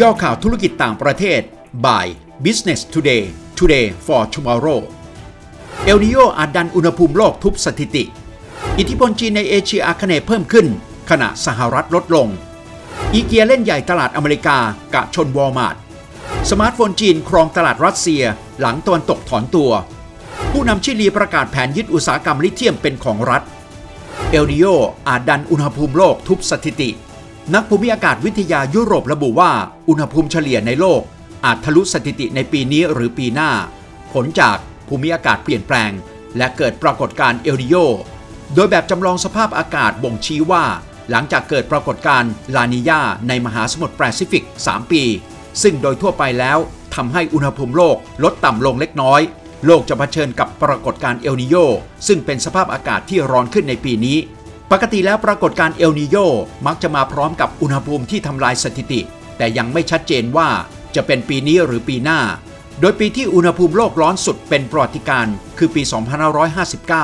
ย่อข่าวธุรกิจต่างประเทศ by Business Today Today for Tomorrow เอลนิโยอาจดันอุณหภูมิโลกทุบสถิติ อิทธิพลจีนในเอเชียอาคเนย์เพิ่มขึ้น ขณะสหรัฐลดลง อีเกียเล่นใหญ่ตลาดอเมริกากะชนวอลมาร์ทสมาร์ทโฟนจีนครองตลาดรัสเซียหลังตะวันตกถอนตัว ผู้นำชิลีประกาศแผนยึดอุตสาหกรรมลิเธียมเป็นของรัฐ เอลนิโยอาจดันอุณหภูมิโลกทุบสถิติ นักภูมิอากาศวิทยายุโรประบุว่า อุณหภูมิเฉลี่ยในโลก อาจทะลุสถิติในปีนี้หรือปีหน้า ผลจากภูมิอากาศเปลี่ยนแปลง และเกิดปรากฏการณ์เอลนิโย โดยแบบจำลองสภาพอากาศบ่งชี้ว่า หลังจากเกิดปรากฏการณ์ลานิญาในมหาสมุทรแปซิฟิก 3 ปี ซึ่งโดยทั่วไปแล้วทำให้อุณหภูมิโลกลดต่ำลงเล็กน้อย โลกจะเผชิญกับปรากฏการณ์เอลนิโยซึ่งเป็นสภาพอากาศที่ร้อนขึ้นในปีนี้ ปกติแล้วปรากฏการเอลนิโยมักจะมาพร้อมกับอุณหภูมิที่ทำลายสถิติ แต่ยังไม่ชัดเจนว่าจะเป็นปีนี้หรือปีหน้า โดยปีที่อุณหภูมิโลกร้อนสุดเป็นประวัติการคือปี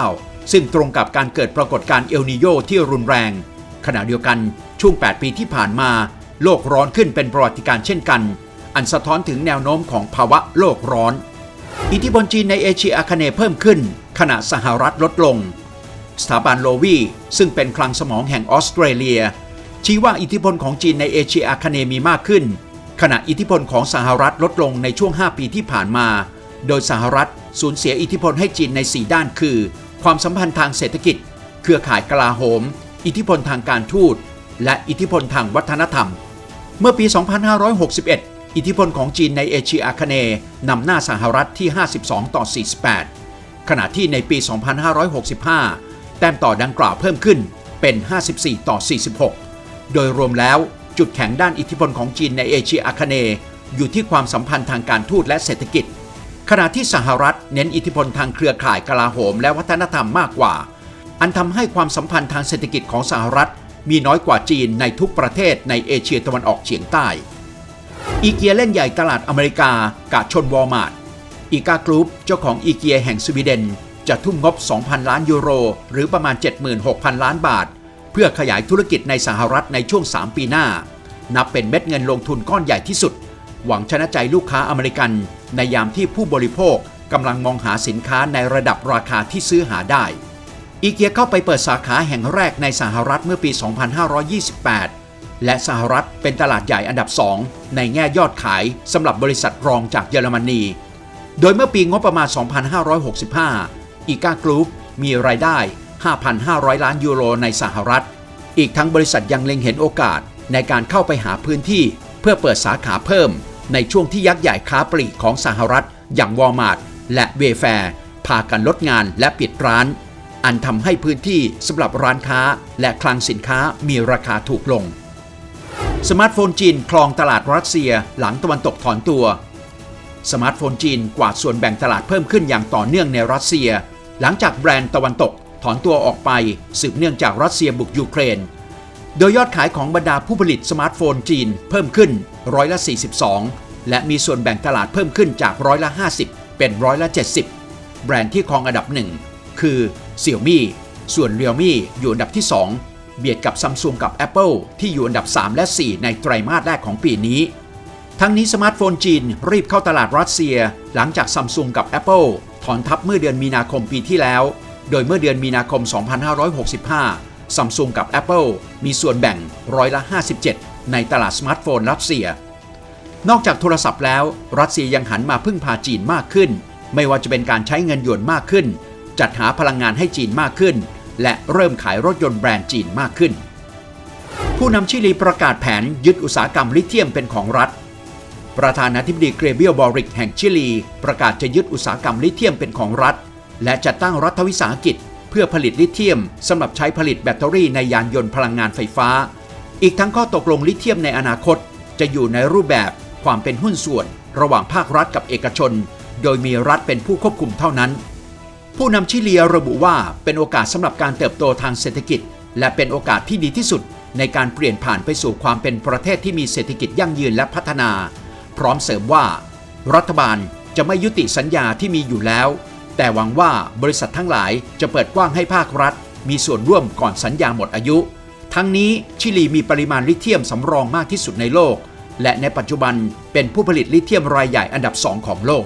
2559 ซึ่งตรงกับการเกิดปรากฏการเอลนิโยที่รุนแรง ขณะเดียวกันช่วง 8 ปีที่ผ่านมา โลกร้อนขึ้นเป็นประวัติการเช่นกัน อันสะท้อนถึงแนวโน้มของภาวะโลกร้อน อิทธิพลจีนในเอเชียอาคเนย์เพิ่มขึ้น ขณะสหรัฐลดลง สถาบันโลวีซึ่งเป็นคลังสมองแห่งออสเตรเลีย ชี้ว่าอิทธิพลของจีนในเอเชียอาคเนมีมากขึ้น ขณะอิทธิพลของสหรัฐลดลงในช่วง 5 ปีที่ผ่านมา โดยสหรัฐสูญเสียอิทธิพลให้จีนใน 4 ด้านคือ ความสัมพันธ์ทางเศรษฐกิจ เครือข่ายกลาโหม อิทธิพลทางการทูต และอิทธิพลทางวัฒนธรรม เมื่อปี 2561อิทธิพลของจีนในเอเชียอาคเนย์นำหน้าสหรัฐที่ 52 ต่อ 48 ขณะที่ในปี 2565 แต้มต่อดังกล่าวเพิ่มขึ้นเป็น 54 ต่อ 46 โดยรวมแล้วจุดแข็งด้านอิทธิพลของจีนในเอเชียอาคเนย์อยู่ที่ความสัมพันธ์ทางการทูตและเศรษฐกิจ ขณะที่สหรัฐเน้นอิทธิพลทางเครือข่ายกลาโหมและวัฒนธรรมมากกว่า อันทำให้ความสัมพันธ์ทางเศรษฐกิจของสหรัฐ มีน้อยกว่าจีนในทุกประเทศในเอเชียตะวันออกเฉียงใต้ อีเกียเล่นใหญ่ตลาดอเมริกากะชนวอลมาร์ทอีกากรุ๊ปเจ้าของอีเกียแห่งสวีเดน จะทุ่มงบ 2,000 ล้านยูโร หรือประมาณ 76,000 ล้านบาท เพื่อขยายธุรกิจในสหรัฐในช่วง 3 ปีหน้า นับเป็นเม็ดเงินลงทุนก้อนใหญ่ที่สุด หวังชนะใจลูกค้าอเมริกัน ในยามที่ผู้บริโภคกำลังมองหาสินค้าในระดับราคาที่ซื้อหาได้อีเกียเข้าไปเปิดสาขาแห่งแรกในสหรัฐเมื่อปี 2528 และสหรัฐเป็นตลาดใหญ่อันดับ 2 ในแง่ยอดขายสำหรับบริษัทรองจากเยอรมนี โดยเมื่อปีงบประมาณ 2565 อีกากรุ๊ปมีรายได้ 5,500 ล้านยูโรในสหรัฐ อีกทั้งบริษัทยังเล็งเห็นโอกาสในการเข้าไปหาพื้นที่ เพื่อเปิดสาขาเพิ่ม ในช่วงที่ยักษ์ใหญ่ค้าปลีกของสหรัฐ อย่างวอลมาร์ทและเวแฟร์พากันลดงานและปิดร้าน อันทำให้พื้นที่สำหรับร้านค้าและคลังสินค้ามีราคาถูกลง สมาร์ทโฟนจีนครองตลาดรัสเซียหลังตะวันตกถอนตัว สมาร์ทโฟนจีนกวาดส่วนแบ่งตลาดเพิ่มขึ้นอย่างต่อเนื่องในรัสเซีย หลังจากแบรนด์ตะวันตกถอนตัวออกไปสืบเนื่องจากรัสเซียบุกยูเครน โดยยอดขายของบรรดาผู้ผลิตสมาร์ทโฟนจีนเพิ่มขึ้นร้อยละ 42 และมีส่วนแบ่งตลาดเพิ่มขึ้นจากร้อยละ 50 เป็นร้อยละ 70 แบรนด์ที่ครองอันดับหนึ่งคือ Xiaomi ส่วน Realme อยู่อันดับที่ 2 เบียดกับ Samsung กับ Apple ที่อยู่อันดับ 3 และ 4 ในไตรมาสแรกของปีนี้ ทั้งนี้สมาร์ทโฟนจีนรีบเข้าตลาดรัสเซีย หลังจากซัมซุงกับ Apple ถอนทับเมื่อเดือนมีนาคมปีที่แล้ว โดยเมื่อเดือนมีนาคม 2565ซัมซุงกับ Apple มีส่วนแบ่งร้อยละ 57 ในตลาดสมาร์ทโฟนรัสเซีย นอกจากโทรศัพท์แล้ว รัสเซียยังหันมาพึ่งพาจีนมากขึ้น ไม่ว่าจะเป็นการใช้เงินหยวนมากขึ้น จัดหาพลังงานให้จีนมากขึ้น และเริ่มขายรถยนต์แบรนด์จีนมากขึ้น ผู้นำชิลีประกาศแผนยึดอุตสาหกรรมลิเธียมเป็นของรัฐ ประธานาธิบดีเกรเบียลบอริกแห่งชิลี ประกาศจะยึดอุตสาหกรรมลิเธียมเป็นของรัฐ และจะตั้งรัฐวิสาหกิจ เพื่อผลิตลิเธียมสำหรับใช้ผลิตแบตเตอรี่ในยานยนต์พลังงานไฟฟ้า อีกทั้งข้อตกลงลิเธียมในอนาคต จะอยู่ในรูปแบบความเป็นหุ้นส่วน ระหว่างภาครัฐกับเอกชน โดยมีรัฐเป็นผู้ควบคุมเท่านั้น ผู้นำชิลีระบุว่าเป็นโอกาสสำหรับการเติบโตทางเศรษฐกิจ และเป็นโอกาสที่ดีที่สุด ในการเปลี่ยนผ่านไปสู่ความเป็นประเทศที่มีเศรษฐกิจยั่งยืนและพัฒนา พร้อมเสริมว่า รัฐบาลจะไม่ยุติสัญญาที่มีอยู่แล้ว แต่หวังว่าบริษัททั้งหลายจะเปิดกว้างให้ภาครัฐ มีส่วนร่วมก่อนสัญญาหมดอายุ ทั้งนี้ชิลีมีปริมาณลิเทียมสำรองมากที่สุดในโลก และในปัจจุบันเป็นผู้ผลิตลิเทียมรายใหญ่อันดับสองของโลก